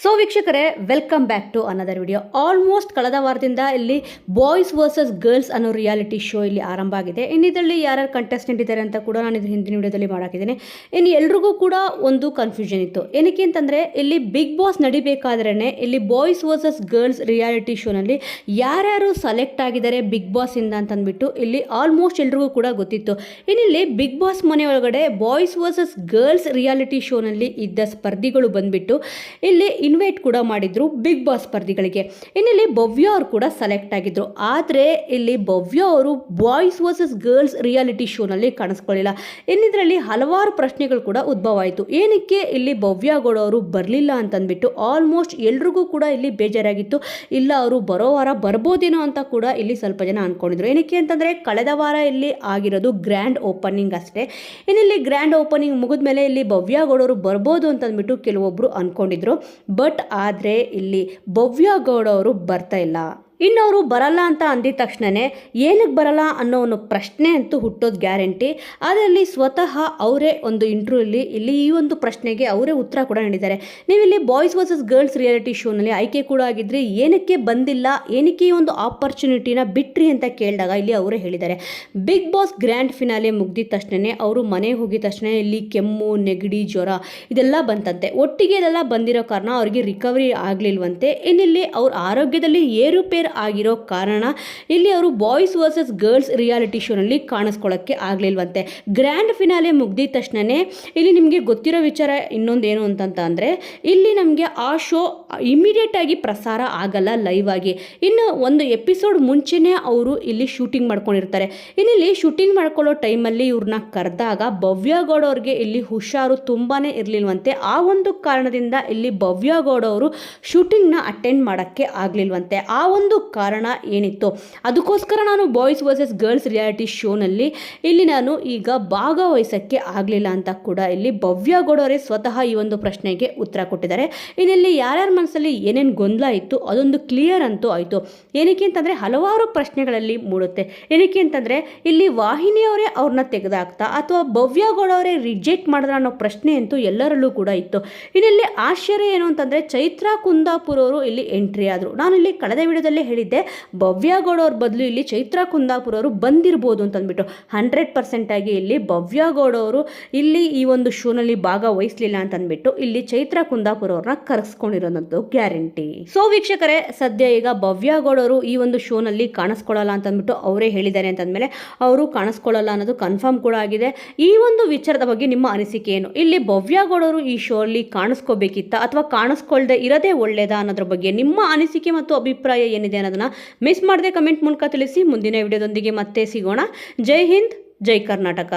So ವೀಕ್ಷಕರೇ welcome back to another video almost ಕಳೆದ ವಾರದಿಂದ ಇಲ್ಲಿ ಬಾಯ್ಸ್ ವರ್ಸಸ್ ಗರ್ಲ್ಸ್ ಅನ್ನೋ ರಿಯಾಲಿಟಿ ಶೋ ಇಲ್ಲಿ ಆರಂಭ ಆಗಿದೆ. ಇನ್ನು ಇದರಲ್ಲಿ ಯಾರ್ಯಾರು ಕಂಟೆಸ್ಟೆಂಟ್ ಇದ್ದಾರೆ ಅಂತ ಕೂಡ ನಾನು ಇದ್ರ ಹಿಂದಿನ ವಿಡಿಯೋದಲ್ಲಿ ಮಾಡಾಕಿದ್ದೀನಿ. ಇನ್ನು ಎಲ್ರಿಗೂ ಕೂಡ ಒಂದು ಕನ್ಫ್ಯೂಷನ್ ಇತ್ತು. ಏನಕ್ಕೆ ಅಂತಂದರೆ, ಇಲ್ಲಿ ಬಿಗ್ ಬಾಸ್ ನಡಿಬೇಕಾದ್ರೇ ಇಲ್ಲಿ ಬಾಯ್ಸ್ ವರ್ಸಸ್ ಗರ್ಲ್ಸ್ ರಿಯಾಲಿಟಿ ಶೋನಲ್ಲಿ ಯಾರ್ಯಾರು ಸೆಲೆಕ್ಟ್ ಆಗಿದ್ದಾರೆ ಬಿಗ್ ಬಾಸಿಂದ ಅಂತಂದ್ಬಿಟ್ಟು ಇಲ್ಲಿ ಆಲ್ಮೋಸ್ಟ್ ಎಲ್ರಿಗೂ ಕೂಡ ಗೊತ್ತಿತ್ತು. ಇನ್ನಿಲ್ಲಿ ಬಿಗ್ ಬಾಸ್ ಒಳಗಡೆ ಬಾಯ್ಸ್ ವರ್ಸಸ್ ಗರ್ಲ್ಸ್ ರಿಯಾಲಿಟಿ ಶೋನಲ್ಲಿ ಇದ್ದ ಸ್ಪರ್ಧಿಗಳು ಬಂದ್ಬಿಟ್ಟು ಇಲ್ಲಿ ಇನ್ವೈಟ್ ಕೂಡ ಮಾಡಿದ್ರು ಬಿಗ್ ಬಾಸ್ ಸ್ಪರ್ಧಿಗಳಿಗೆ. ಇನ್ನಿಲ್ಲಿ ಭವ್ಯ ಅವರು ಕೂಡ ಸೆಲೆಕ್ಟ್ ಆಗಿದ್ರು. ಆದರೆ ಇಲ್ಲಿ ಭವ್ಯ ಅವರು ಬಾಯ್ಸ್ ವರ್ಸಸ್ ಗರ್ಲ್ಸ್ ರಿಯಾಲಿಟಿ ಶೋನಲ್ಲಿ ಕಾಣಿಸ್ಕೊಳ್ಳಿಲ್ಲ. ಇನ್ನಿದ್ರಲ್ಲಿ ಹಲವಾರು ಪ್ರಶ್ನೆಗಳು ಕೂಡ ಉದ್ಭವ ಆಯಿತು. ಏನಕ್ಕೆ ಇಲ್ಲಿ ಭವ್ಯ ಗೌಡ ಅವರು ಬರಲಿಲ್ಲ ಅಂತಂದ್ಬಿಟ್ಟು ಆಲ್ಮೋಸ್ಟ್ ಎಲ್ರಿಗೂ ಕೂಡ ಇಲ್ಲಿ ಬೇಜಾರಾಗಿತ್ತು. ಇಲ್ಲ ಅವರು ಬರೋ ವಾರ ಬರ್ಬೋದೇನೋ ಅಂತ ಕೂಡ ಇಲ್ಲಿ ಸ್ವಲ್ಪ ಜನ ಅನ್ಕೊಂಡಿದ್ರು. ಏನಕ್ಕೆ ಅಂತಂದರೆ ಕಳೆದ ವಾರ ಇಲ್ಲಿ ಆಗಿರೋದು ಗ್ರ್ಯಾಂಡ್ ಓಪನಿಂಗ್ ಅಷ್ಟೇ. ಇನ್ನಿಲ್ಲಿ ಗ್ರ್ಯಾಂಡ್ ಓಪನಿಂಗ್ ಮುಗಿದ ಮೇಲೆ ಇಲ್ಲಿ ಭವ್ಯ ಗೌಡವರು ಬರ್ಬೋದು ಅಂತಂದ್ಬಿಟ್ಟು ಕೆಲವೊಬ್ಬರು ಅಂದ್ಕೊಂಡಿದ್ರು ಬಟ್ ಆದರೆ ಇಲ್ಲಿ ಭವ್ಯ ಗೌಡ ಅವರು ಬರ್ತಾ ಇಲ್ಲ. ಇನ್ನು ಅವರು ಬರಲ್ಲ ಅಂತ ಅಂದಿದ ತಕ್ಷಣವೇ ಏನಕ್ಕೆ ಬರಲ್ಲ ಅನ್ನೋ ಒಂದು ಪ್ರಶ್ನೆ ಅಂತೂ ಹುಟ್ಟೋದು ಗ್ಯಾರಂಟಿ. ಅದರಲ್ಲಿ ಸ್ವತಃ ಅವರೇ ಒಂದು ಇಂಟ್ರ್ಯೂಲ್ಲಿ ಇಲ್ಲಿ ಈ ಒಂದು ಪ್ರಶ್ನೆಗೆ ಅವರೇ ಉತ್ತರ ಕೂಡ ನೀಡಿದ್ದಾರೆ. ನೀವಿಲ್ಲಿ ಬಾಯ್ಸ್ ವರ್ಸಸ್ ಗರ್ಲ್ಸ್ ರಿಯಾಲಿಟಿ ಶೋನಲ್ಲಿ ಆಯ್ಕೆ ಕೂಡ ಆಗಿದ್ದರೆ ಏನಕ್ಕೆ ಬಂದಿಲ್ಲ? ಏನಕ್ಕೆ ಈ ಒಂದು ಆಪರ್ಚುನಿಟಿನ ಬಿಟ್ರಿ ಅಂತ ಕೇಳಿದಾಗ ಇಲ್ಲಿ ಅವರೇ ಹೇಳಿದ್ದಾರೆ. ಬಿಗ್ ಬಾಸ್ ಗ್ರ್ಯಾಂಡ್ ಫಿನಾಲೆ ಮುಗ್ದಿದ ತಕ್ಷಣವೇ ಅವರು ಮನೆಗೆ ಹೋಗಿದ ತಕ್ಷಣ ಇಲ್ಲಿ ಕೆಮ್ಮು, ನೆಗಡಿ, ಜ್ವರ ಇದೆಲ್ಲ ಬಂತಂತೆ. ಒಟ್ಟಿಗೆ ಇದೆಲ್ಲ ಬಂದಿರೋ ಕಾರಣ ಅವರಿಗೆ ರಿಕವರಿ ಆಗಲಿಲ್ವಂತೆ. ಇನ್ನಿಲ್ಲಿ ಅವ್ರ ಆರೋಗ್ಯದಲ್ಲಿ ಏರುಪೇರು ಆಗಿರೋ ಕಾರಣ ಇಲ್ಲಿ ಅವರು ಬಾಯ್ಸ್ ವರ್ಸಸ್ ಗರ್ಲ್ಸ್ ರಿಯಾಲಿಟಿ ಶೋನಲ್ಲಿ ಕಾಣಿಸ್ಕೊಳ್ಳೋಕ್ಕೆ ಆಗಲಿಲ್ವಂತೆ. ಗ್ರ್ಯಾಂಡ್ ಫಿನಾಲೆ ಮುಗ್ದಿದ ತಕ್ಷಣವೇ ಇಲ್ಲಿ ನಿಮಗೆ ಗೊತ್ತಿರೋ ವಿಚಾರ ಇನ್ನೊಂದು ಏನು ಅಂತಂತ ಅಂದರೆ, ಇಲ್ಲಿ ನಮಗೆ ಆ ಶೋ ಇಮಿಡಿಯೇಟಾಗಿ ಪ್ರಸಾರ ಆಗಲ್ಲ ಲೈವ್ ಆಗಿ. ಇನ್ನು ಒಂದು ಎಪಿಸೋಡ್ ಮುಂಚೆನೇ ಅವರು ಇಲ್ಲಿ ಶೂಟಿಂಗ್ ಮಾಡ್ಕೊಂಡಿರ್ತಾರೆ. ಇನ್ನಿಲ್ಲಿ ಶೂಟಿಂಗ್ ಮಾಡ್ಕೊಳ್ಳೋ ಟೈಮಲ್ಲಿ ಇವ್ರನ್ನ ಕರೆದಾಗ ಭವ್ಯ ಗೌಡ ಅವ್ರಿಗೆ ಇಲ್ಲಿ ಹುಷಾರು ತುಂಬಾ ಇರಲಿಲ್ವಂತೆ. ಆ ಒಂದು ಕಾರಣದಿಂದ ಇಲ್ಲಿ ಭವ್ಯ ಗೌಡ ಅವರು ಶೂಟಿಂಗ್ನ ಅಟೆಂಡ್ ಮಾಡೋಕ್ಕೆ ಆಗಲಿಲ್ವಂತೆ. ಆ ಒಂದು ಕಾರಣ ಏನಿತ್ತು? ಅದಕ್ಕೋಸ್ಕರ ನಾನು ಬಾಯ್ಸ್ ವರ್ಸಸ್ ಗರ್ಲ್ಸ್ ರಿಯಾಲಿಟಿ ಶೋನಲ್ಲಿ ಇಲ್ಲಿ ನಾನು ಈಗ ಭಾಗವಹಿಸೋಕ್ಕೆ ಆಗಲಿಲ್ಲ ಅಂತ ಕೂಡ ಇಲ್ಲಿ ಭವ್ಯ ಗೌಡವರೇ ಸ್ವತಃ ಈ ಒಂದು ಪ್ರಶ್ನೆಗೆ ಉತ್ತರ ಕೊಟ್ಟಿದ್ದಾರೆ. ಇನ್ನಿಲ್ಲಿ ಯಾರ್ಯಾರ ಮನಸ್ಸಲ್ಲಿ ಏನೇನು ಗೊಂದಲ ಇತ್ತು, ಅದೊಂದು ಕ್ಲಿಯರ್ ಅಂತೂ ಆಯಿತು. ಏನಕ್ಕೆ ಅಂತಂದರೆ ಹಲವಾರು ಪ್ರಶ್ನೆಗಳಲ್ಲಿ ಮೂಡುತ್ತೆ. ಏನಕ್ಕೆ ಅಂತಂದರೆ ಇಲ್ಲಿ ವಾಹಿನಿಯವರೇ ಅವ್ರನ್ನ ತೆಗೆದಾಕ್ತಾ ಅಥವಾ ಭವ್ಯ ಗೌಡವರೇ ರಿಜೆಕ್ಟ್ ಮಾಡಿದ್ರ ಅನ್ನೋ ಪ್ರಶ್ನೆ ಅಂತೂ ಎಲ್ಲರಲ್ಲೂ ಕೂಡ ಇತ್ತು. ಇನ್ನಿಲ್ಲಿ ಆಶ್ಚರ್ಯ ಏನು ಅಂತಂದರೆ ಚೈತ್ರ ಕುಂದಾಪುರ ಅವರು ಇಲ್ಲಿ ಎಂಟ್ರಿ ಆದರು. ನಾನು ಇಲ್ಲಿ ಕಳೆದ ವಿಡಿಯೋದಲ್ಲೇ ಹೇಳಿದ್ದೆ, ಭವ್ಯ ಗೌಡ ಅವ್ರ ಬದಲು ಇಲ್ಲಿ ಚೈತ್ರ ಕುಂದಾಪುರ ಅವರು ಬಂದಿರ್ಬೋದು ಅಂತಂದ್ಬಿಟ್ಟು. ಹಂಡ್ರೆಡ್ ಪರ್ಸೆಂಟ್ ಆಗಿ ಇಲ್ಲಿ ಭವ್ಯ ಗೌಡ ಅವರು ಇಲ್ಲಿ ಈ ಒಂದು ಶೋನಲ್ಲಿ ಭಾಗವಹಿಸಲಿಲ್ಲ ಅಂತಂದ್ಬಿಟ್ಟು ಇಲ್ಲಿ ಚೈತ್ರ ಕುಂದಾಪುರ ಅವ್ರನ್ನ ಕರೆಸ್ಕೊಂಡಿರೋದಂತ ಗ್ಯಾರಂಟಿ. ಸೊ ವೀಕ್ಷಕರೇ, ಸದ್ಯ ಈಗ ಭವ್ಯ ಗೌಡ ಈ ಒಂದು ಶೋನಲ್ಲಿ ಕಾಣಿಸ್ಕೊಳ್ಳಲ್ಲ ಅಂತಂದ್ಬಿಟ್ಟು ಅವರೇ ಹೇಳಿದ್ದಾರೆ ಅಂತಂದಮೇಲೆ ಅವರು ಕಾಣಿಸ್ಕೊಳ್ಳಲ್ಲ ಅನ್ನೋದು ಕನ್ಫರ್ಮ್ ಕೂಡ ಆಗಿದೆ. ಈ ಒಂದು ವಿಚಾರದ ಬಗ್ಗೆ ನಿಮ್ಮ ಅನಿಸಿಕೆ ಏನು? ಇಲ್ಲಿ ಭವ್ಯ ಗೌಡ ಈ ಶೋ ಅಲ್ಲಿ ಕಾಣಿಸ್ಕೋಬೇಕಿತ್ತ ಅಥವಾ ಕಾಣಿಸ್ಕೊಳ್ಳದೆ ಇರದೇ ಒಳ್ಳೇದಾ ಅನ್ನೋದ್ರ ಬಗ್ಗೆ ನಿಮ್ಮ ಅನಿಸಿಕೆ ಮತ್ತು ಅಭಿಪ್ರಾಯ ಏನಿದೆ ಅನ್ನೋದನ್ನ ಮಿಸ್ ಮಾಡದೆ ಕಮೆಂಟ್ ಮೂಲಕ ತಿಳಿಸಿ. ಮುಂದಿನ ವಿಡಿಯೋದೊಂದಿಗೆ ಮತ್ತೆ ಸಿಗೋಣ. ಜೈ ಹಿಂದ್, ಜೈ ಕರ್ನಾಟಕ.